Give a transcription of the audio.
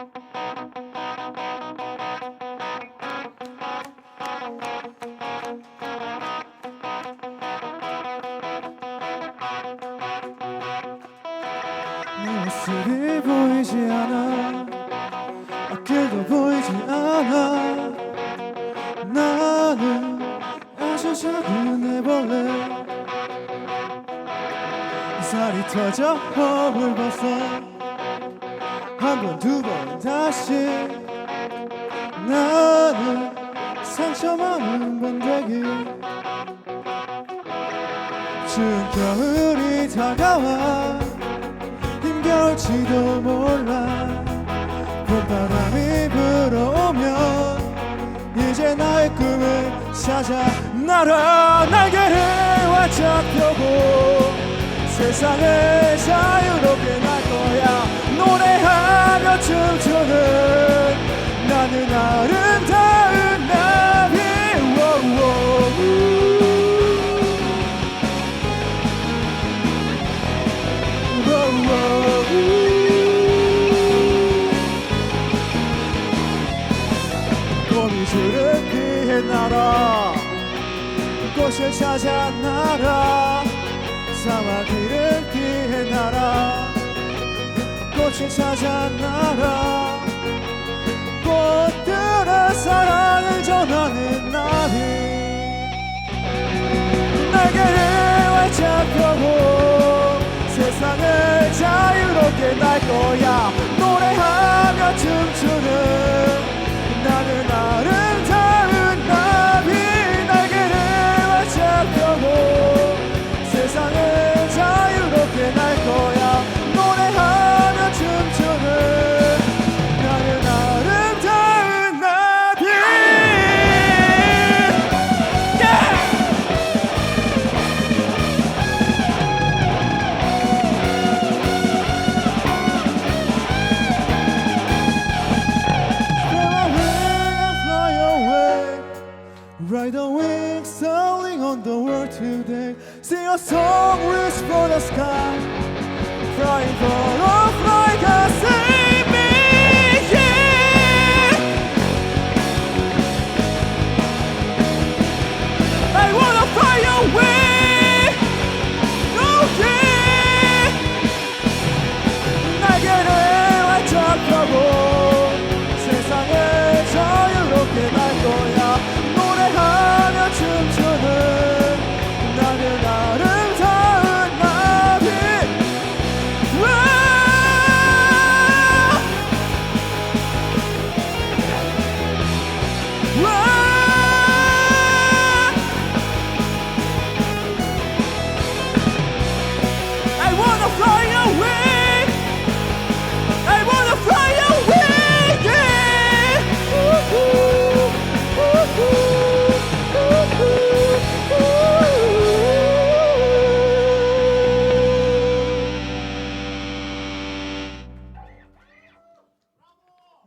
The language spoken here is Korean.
내 모습이 보이지 않아. 앞길도 보이지 않아. 나는 아주 작은 애벌레. 살이 터져 허물 벗어 한 번 두 번 다시. 나는 상처 많은 번데기 추운 겨울이 다가와. 힘겨울지도 몰라. 봄바람이 불어오면 이제 나의 꿈을 찾아 날아 날개를 활짝 펴고 세상을 자유롭게 날 거야 거미줄을 피해 날아 꽃을 찾아 날아 사마귀를 피해 날아 꽃을 찾아 날아 날 Ride the wings, sailing on the world today. Sing a song, reach for the sky. Flying for